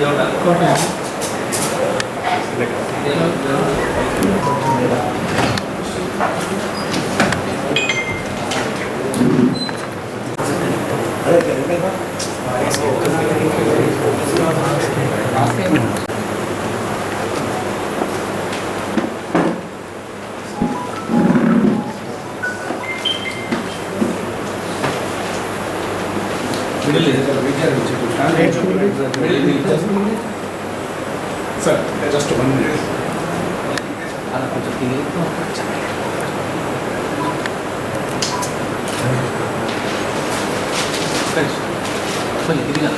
కోట sir just one minute అలా కొంచెం తిరిగి కొంచెం తిరిగి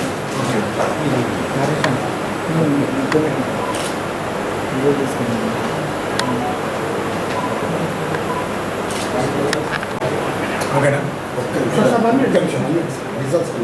ఓకేనా 100 junction, 100 results to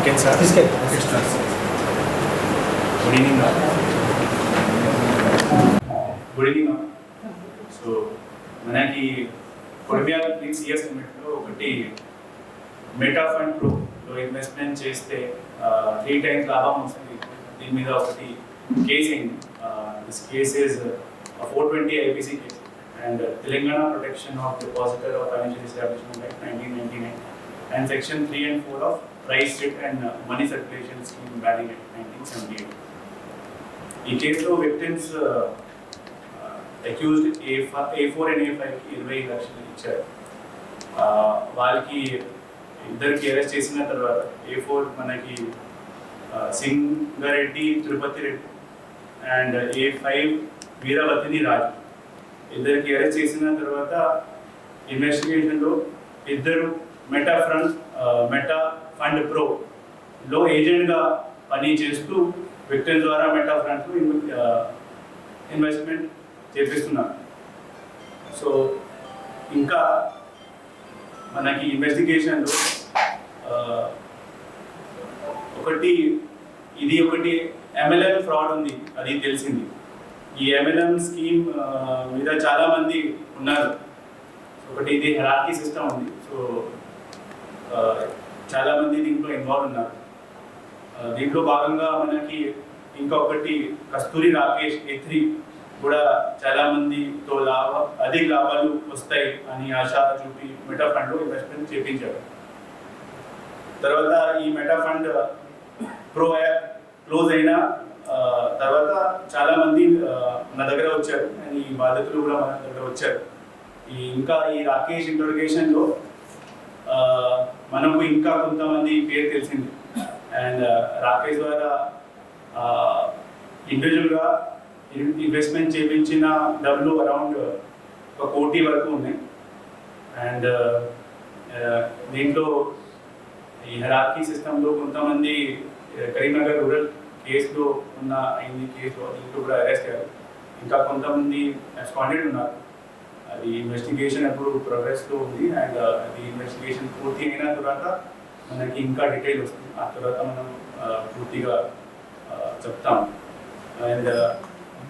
Against that? This guy. Extra. Good evening, Good evening, so మనకి కొడిమియా ప్లీజ్ సిఎస్ లిమిట్లో ఒకటి మెటా ఫండ్ ప్రోలో ఇన్వెస్ట్మెంట్ చేస్తే త్రీ టైమ్స్ లాభం వస్తుంది. దీని మీద ఒకటి కేస్ అయింది this case is four twenty IPC case and Telangana protection of depositor of financial establishment act nineteen ninety nine and section three and four of prize chit and money circulation scheme banning act nineteen seventy eight ఈ కేసులో victims accused A A four and A five ఇరవై లక్షలు ఇచ్చారు. వాళ్ళకి ఇద్దరికి arrest చేసిన తర్వాత A four మనకి Singareddy Tirupati Reddy and A five వీరవతిని Raju. ఇద్దరికి అరెస్ట్ చేసిన తర్వాత ఇన్వెస్టిగేషన్లో ఇద్దరు Meta front Meta fund pro లో ఏజెంట్గా పని చేస్తూ విక్టర్ ద్వారా మెటా ఫ్రంట్ ఇన్వెస్ట్మెంట్ చేపిస్తున్నారు. సో ఇంకా మనకి ఇన్వెస్టిగేషన్లో ఒకటి ఇది ఒకటి ఎంఎల్ఎం ఫ్రాడ్ ఉంది అది తెలిసింది. ఈ ఎంఎల్ఎం స్కీమ్ మీద చాలామంది ఉన్నారు. ఒకటి ఇది హెరార్కీ సిస్టమ్ ఉంది. సో చాలామంది దీంట్లో ఇన్వాల్వ్ ఉన్నారు. దీంట్లో భాగంగా మనకి ఇంకొకటి కస్తూరి రాకేష్ ఏ త్రీ కూడా చాలా మందితో లాభ అధిక లాభాలు వస్తాయి అని ఆశ చూపి మెటా ఫండ్ ఇన్వెస్ట్మెంట్ చేపించారు. తర్వాత ఈ Meta fund pro app close అయిన తర్వాత చాలా మంది మన దగ్గర వచ్చారు అండ్ ఈ బాధితులు కూడా మన దగ్గర వచ్చారు. ఈ ఇంకా ఈ రాకేష్ ఇంటర్గేషన్లో మనకు ఇంకా కొంతమంది పేరు తెలిసింది. అండ్ రాకేష్ ద్వారా ఇండివిజువల్గా ఇన్వెస్ట్మెంట్ చేయించిన డబ్బులు అరౌండ్ ఒక కోటి వరకు ఉన్నాయి. అండ్ uh, దీంట్లో ఈ హెరార్కీ సిస్టంలో కొంతమంది కరీంనగర్ రూరల్ కేసులో ఉన్న అయింది కేసులో దీంట్లో కూడా అరెస్ట్ అయ్యారు. ఇంకా కొంతమంది అబ్స్కాండెడ్ ఉన్నారు. అది ఇన్వెస్టిగేషన్ ఎప్పుడు ప్రోగ్రెస్లో ఉంది. అండ్ uh, అది ఇన్వెస్టిగేషన్ పూర్తి అయిన తర్వాత మనకి ఇంకా డీటెయిల్ వస్తుంది. ఆ తర్వాత మనం uh, పూర్తిగా చెప్తాం అండ్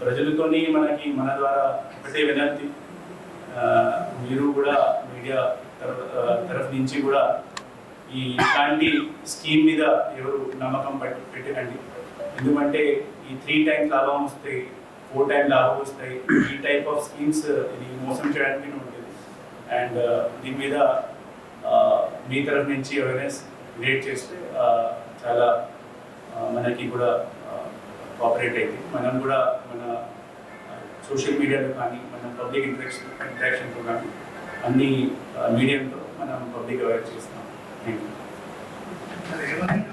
ప్రజలతోని మనకి మన ద్వారా ఒకటే వినంతి. మీరు కూడా మీడియా తరఫు నుంచి కూడా ఈ ఇలాంటి స్కీమ్ మీద ఎవరు నమ్మకం పెట్టి పెట్టకండి. ఎందుకంటే ఈ త్రీ టైమ్స్ లాభం వస్తాయి ఫోర్ టైం లాభం వస్తాయి. ఈ టైప్ ఆఫ్ స్కీమ్స్ ఇది మోసం చేయడానికి ఉంటుంది అండ్ దీని మీద మీ తరఫు నుంచి అవేర్నెస్ క్రియేట్ చేస్తే చాలా మనకి కూడా కోఆపరేట్ అయింది మనం కూడా మన సోషల్ మీడియాలో కానీ మన పబ్లిక్ ఇంట్రాక్షన్ ఇంట్రాక్షన్తో కానీ అన్ని మీడియంతో మనం పబ్లిక్ అవేర్ చేస్తున్నాం. Thank you